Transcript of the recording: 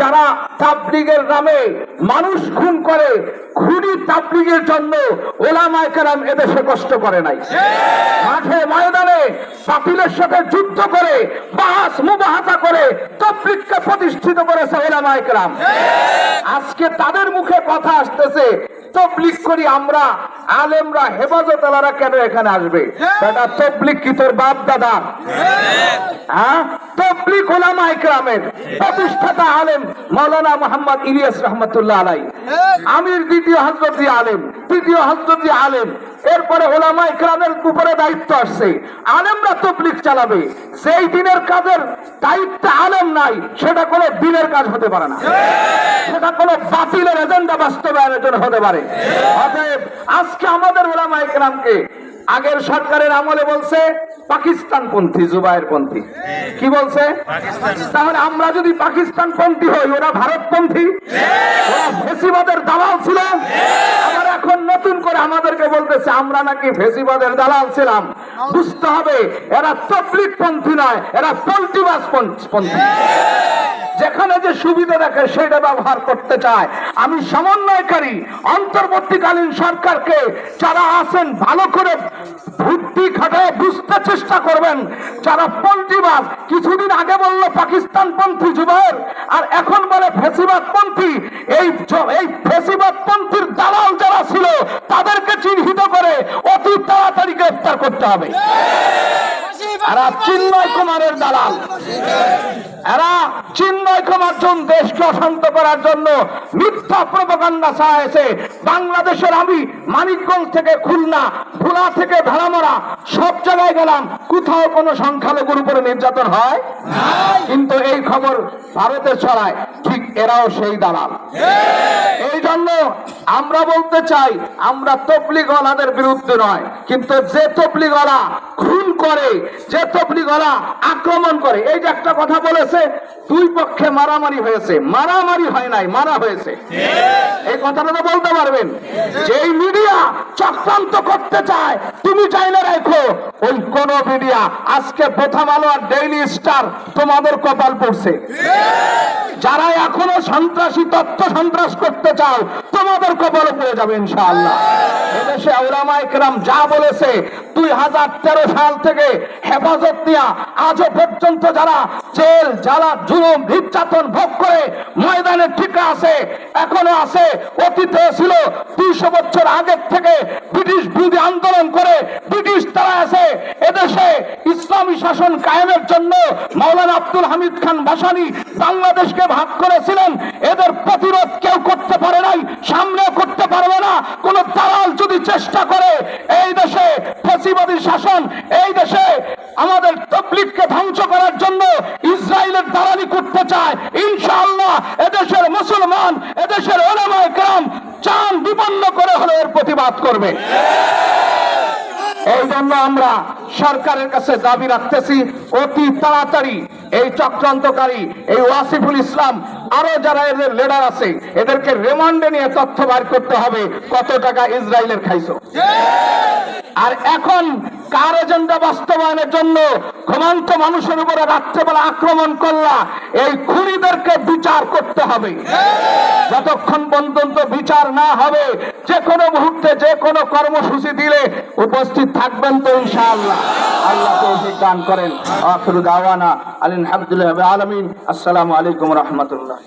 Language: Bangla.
যারা তাবলিগের নামে মানুষ খুন করে, খুনি তাবলিগের জন্য ওলামায় কেরাম এদেশে কষ্ট করে নাই। মাঠে ময়দানে বাতিলের সাথে যুদ্ধ করে বাহাস মুবাহাতা করে, তবলিগকে প্রতিষ্ঠিত করেছে ওলামায় কেরাম। আজকে তাদের মুখে কথা আসতেছে তবলিগ করি আমরা আলেমরা হেফাজত আলারা কেন এখানে আসবে? বেটা তবলিক কি তোর বাপ দাদা? হ্যাঁ। তবলিক ওলামা ইকরামের প্রতিষ্ঠাতা আলেম মাওলানা মোহাম্মদ ইলিয়াস রহমতুল্লাহ আলাই। আমির দ্বিতীয় হজরত আলেম। তৃতীয় হজরতি আলেম। এরপরে ওলামা ইকরামের উপরে দায়িত্ব আসছে। আলেমরা তবলিগ চালাবে। সেই দিনের কাজের দায়িত্ব আলেম নাই, সেটা কোনো দিনের কাজ হতে পারে না। সেটা কোনো বাতিলের এজেন্ডা বাস্তবায়নের জন্য হতে পারে। অতএব আজকে আমাদের ওলামা ইকরামকে আগের সরকারের আমলে বলছে পাকিস্তান পন্থী জুবাইর পন্থী কি বলছে? তাহলে আমরা যদি পাকিস্তান পন্থী হই, ওরা ভারত পন্থী ওরা ফেসিবাদের ছিল? এখন নতুন করে আমাদেরকে বলতেছে আমরা নাকি ফেসিবাদের দালাল ছিলাম। বুঝতে হবে এরা তবলিক পন্থী নয় এরা পল্টিবাস পন্থী যেখানে যে সুবিধা দেখে সেটা ব্যবহার করতে চায়। আমি সমন্বয়কারী অন্তর্বর্তীকালীন সরকারকে যারা আছেন ভালো করে বুদ্ধি খাটায় বুঝতে চেষ্টা করবেন। যারা পন্থীবাদ, কিছুদিন আগে বলল পাকিস্তান পন্থী যুবক, আর এখন বলে ফেসিবাদ পন্থী এই এই ফেসিবাদ পন্থীর দালাল যারা ছিল, তাদেরকে চিহ্নিত করে অতি তাড়াতাড়ি গ্রেফতার করতে হবে। এরা চিন্ময় কুমারের দালাল। এরা চিন্ময় কুমার জন দেশকে অশান্ত করার জন্য মিথ্যা প্রপাগান্ডা চাইছে বাংলাদেশের আমি মানিকগঞ্জ থেকে খুলনা ভোলা থেকে ভেড়ামরা সব জায়গায় গেলাম কোথাও কোনো সংখ্যালঘুর উপরে নির্যাতন হয়? কিন্তু এই খবর ভারতে ছড়ায় ঠিক এরাও সেই দালাল। এই জন্য আমরা বলতে চাই আমরা তবলিগলাদের বিরুদ্ধে নয় কিন্তু যে তবলিগলা খুন করে যে তবলিগলা আক্রমণ করে। এই যে একটা কথা বলেছে, দুই পক্ষে মারামারি হয়েছে। মারামারি হয় নাই, মারা হয়েছে। এই কথাটা তো বলতে পারবেন। যেই মিডিয়া চক্রান্ত করতে চায়, তুমি চাইলে রেখো। ওই কোন মিডিয়া, আজকে প্রথম আলো আর ডেইলি স্টার তোমাদের কপাল পড়ছে। যারা এখনও সন্ত্রাসী তথ্য সন্ত্রাস করতে চাও, তোমাদের কপালে পড়ে যাবে ইনশাআল্লাহ। এদেশে ওলামা একরাম যা বলেছে, দুই হাজার তেরো সাল থেকে হেফাজত নিয়া, আজও পর্যন্ত যারা জেল জ্বালা জুলুম, নির্যাতন ভোগ করে ময়দানে টিকা আছে, এখনও আছে, অতীতে ছিল দুইশো বছর আগের থেকে ব্রিটিশ বিরোধী আন্দোলন করে ব্রিটিশ তারা আছে এদেশে ইসলামী শাসন কায়েমের জন্য মাওলানা আব্দুল হামিদ খান বাসানি বাংলাদেশকে ভাগ করেছিলেন। এদের প্রতিরোধ কেউ করতে পারে নাই, সামনেও করতে পারবে না। কোন দালাল যদি চেষ্টা করে, এই দেশে ফেসিবাদী শাসন, এই দেশে আমাদের তবলিগকে ধ্বংস করার জন্য ইসরায়েলের দালালি করতে চায়, ইনশাআল্লাহ এদেশের মুসলমান, এদেশের ওলামায়ে গ্রাম চান বিপন্ন করে হলে এর প্রতিবাদ করবে। এই জন্য আমরা সরকারের কাছে দাবি রাখতেছি, অতি তাড়াতাড়ি এই চক্রান্তকারী, এই ওয়াসিফুল ইসলাম, আরও যারা এদের লিডার আছে, এদেরকে রিমান্ডে নিয়ে তথ্য বার করতে হবে, কত টাকা ইসরায়েলের খাইছো। আর এখন কার এজেন্ডা বাস্তবায়নের জন্য ঘুমন্ত মানুষের উপরে রাত্রেবেলা আক্রমণ করলা, এই খুনিদেরকে বিচার করতে হবে। যতক্ষণ পর্যন্ত বিচার না হবে যে কোনো মুহূর্তে যে কোনো কর্মসূচি দিলে উপস্থিত থাকবেন তো ইনশাআল্লাহ। আল্লাহ তৌফিক দান করেন। আখিরু দাওয়ানা আলহামদুলিল্লাহ আলমিন। আসসালামু আলাইকুম রহমতুল্লাহ।